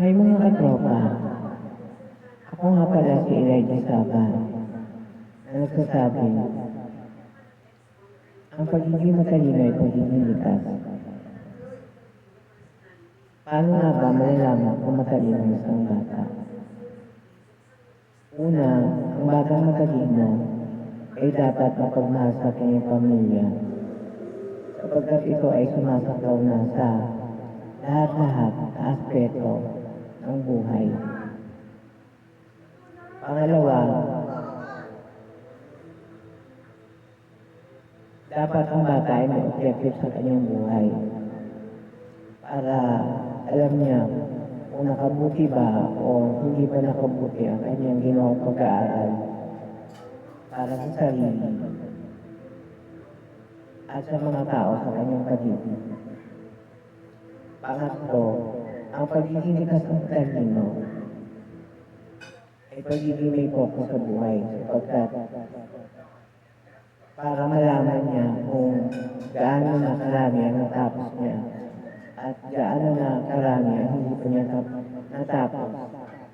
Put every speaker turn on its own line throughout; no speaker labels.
Hay mga katropa, ako nga pala si Elijah Saba na nagsasabi ang pagiging matalino ay pagiging likas. Paano nga ba malalaman kung matalino ang isang bata? Una, ang batang matalino ay dapat mapagmahal sa kanyang pamilya sapagkat ito ay sumasakaw na sa ng buhay. Pangalawa, dapat ang bata ay may objective sa kanyang buhay para alam niya kung nakabuti ba o hindi ba nakabuti ang kanyang ginawang pag-aaral para sa sarili at sa mga tao sa kanyang paligid. Pangatlo, ang pagiging likas ng talino ay pagiging may focus sa buhay sapagkat para malaman niya kung gaano na karami ang natapos niya at gaano na karami ang hindi pa niya nat- natapos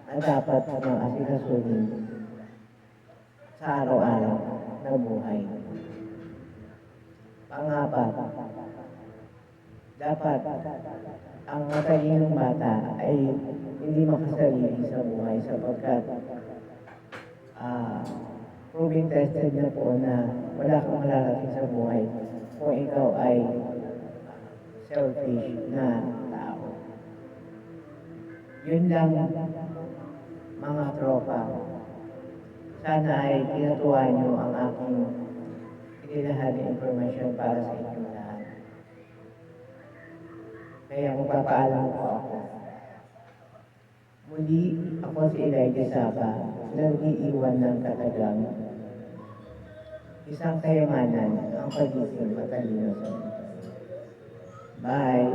na dapat niyang asikasuhin sa araw-araw na buhay. Pangapat, dapat ang matalinong bata ay hindi makasarili sa buhay sapagkat ah proving tested na po na wala kang malalaking sa buhay kung ikaw ay selfish na tao. Yun lang mga tropa. Sana ay tinatuwa nyo ang aking itinahal na information para sa inyong lahat. Kaya magpapaalam po ako. Muli, ako si Elijah Saba, nag-iiwan ng katagang isang kayamanan ang pagiging matalino sa. Bye!